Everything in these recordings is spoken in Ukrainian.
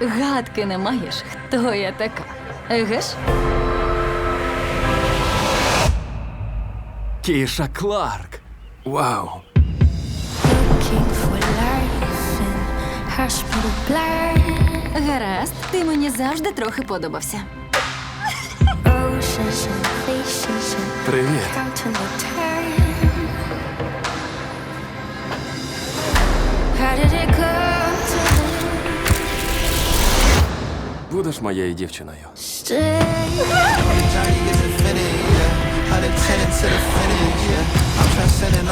Гадки не маєш, хто я така. Еге ж? Кіша Кларк. Вау. Гаразд, ти мені завжди трохи подобався. Привіт.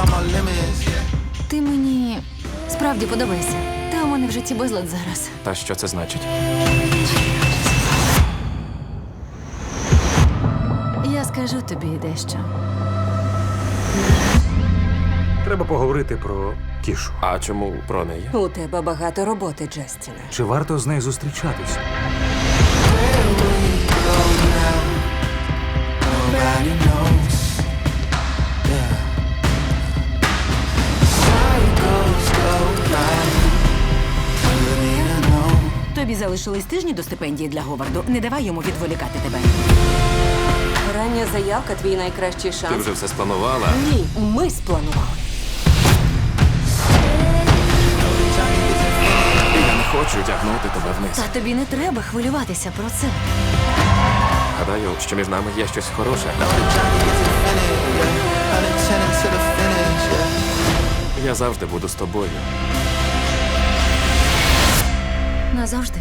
My limits, yeah. Ти мені справді подобаєшся. Та у мене в житті безлад зараз. Та що це значить? Я скажу тобі дещо. Треба поговорити про кішу. А чому про неї? У тебе багато роботи, Джастіне. Чи варто з нею know. Тобі залишились тижні до стипендії для Говарду. Не давай йому відволікати тебе. Рання заявка твій найкращий шанс. Ти вже все спланувала? Ні, ми спланували. Хочу тягнути тебе вниз. Та тобі не треба хвилюватися про це. Гадаю, що між нами є щось хороше. Я завжди буду з тобою. Назавжди.